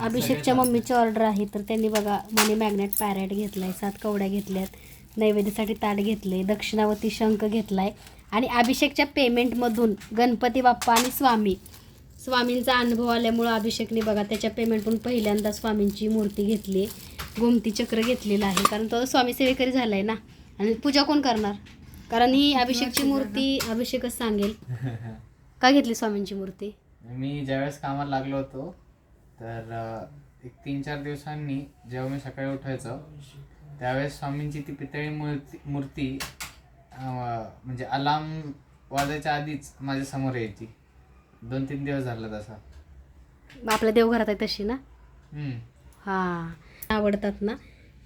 अभिषेकच्या मम्मीची ऑर्डर आहे तर त्यांनी बघा मनी मॅग्नेट पॅरेट घेतलाय सात कवड्या घेतल्यात नैवेद्यासाठी ताट घेतले दक्षिणावती शंख घेतलाय आणि अभिषेकच्या पेमेंटमधून गणपती बाप्पा आणि स्वामी. स्वामींचा अनुभव आल्यामुळं अभिषेकने बघा त्याच्या पेमेंटमधून पहिल्यांदा स्वामींची मूर्ती घेतली. गोमती चक्र घेतलेलं आहे कारण तो स्वामी सेवेकरी झालाय ना. आणि पूजा कोण करणार? कारण ही अभिषेकची मूर्ती अभिषेकच सांगेल. का घेतली स्वामींची मूर्ती? मी ज्यावेळेस कामाला लागलो होतो तर एक तीन चार दिवसांनी जेव्हा मी सकाळी उठायचो त्यावेळेस स्वामींची ती पितळी मूर्ती मूर्ती म्हणजे अलार्म वाजायच्या आधीच माझ्यासमोर यायची. दोन तीन दिवस झाला तसा. आपल्या देवघरात आहे तशी ना? हम्म. हां. आवडतात ना?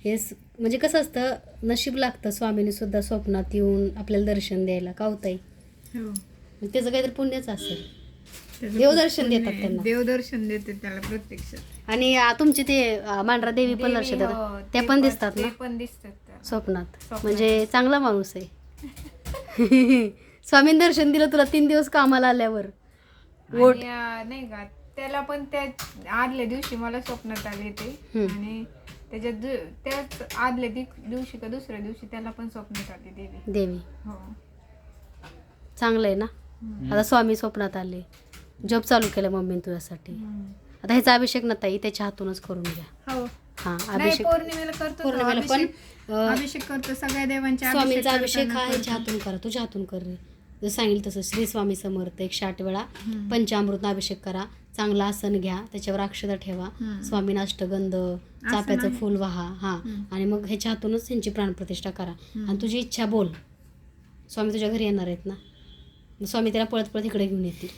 हे स- म्हणजे कसं असतं नशीब लागतं स्वामीने सुद्धा स्वप्नात येऊन आपल्याला दर्शन द्यायला. का होताई हो. त्याचं काहीतरी पुण्यच असेल. देवदर्शन. देतात त्यांना. देवदर्शन देते त्याला प्रत्यक्षात. आणि आ, तुमचे ते आ, मांढरा देवी पण लक्ष देवी, हो, देतात ते त्या पण दिसतात ते ना? पण दिसतात त्याला. स्वप्नात. स्वप्नात. म्हणजे चांगला माणूस आहे. स्वामीन दर्शन दिलं तुला तीन दिवस कामाला आल्यावर. वोट आणि, अं, नाही का त्याला पण त्या आदल्या दिवशी मला स्वप्नात आले ते. हम्म. आणि त्याच्यात दु- त्याच आदल्या दिव- दिवशी का दुसऱ्या दिवशी त्याला पण स्वप्नात आली देवी. देवी. हो. चांगलं आहे ना? आता स्वामी स्वप्नात आले. जॉब चालू केलं मम्मीने तुझ्यासाठी. आता ह्याचा अभिषेक ना ताई त्याच्या हातूनच करून घ्या हो हा नाही अभिषेक पौर्णिमेला करतो तो पौर्णिमेला पण अभिषेक. अं, अभिषेक करतो सगळ्या देवांच्या स्वामींचा अभिषेक हा. ह्याच्या हातून करा तुझ्या हातून कर रे जसं सांगितलं तसं श्री स्वामी समर्थ एकशे आठ वेळा. पंचामृत अभिषेक करा चांगला आसन घ्या त्याच्यावर अक्षता ठेवा हम्म. स्वामींना अष्टगंध चाफ्याचं आहे. फुल वाहा हा हम्म. आणि मग ह्याच्या हातूनच त्यांची प्राणप्रतिष्ठा करा हम्म. आणि तुझी इच्छा बोल स्वामी तुझ्या घरी येणार आहेत ना मग स्वामी त्याला पळत पळत इकडे घेऊन येतील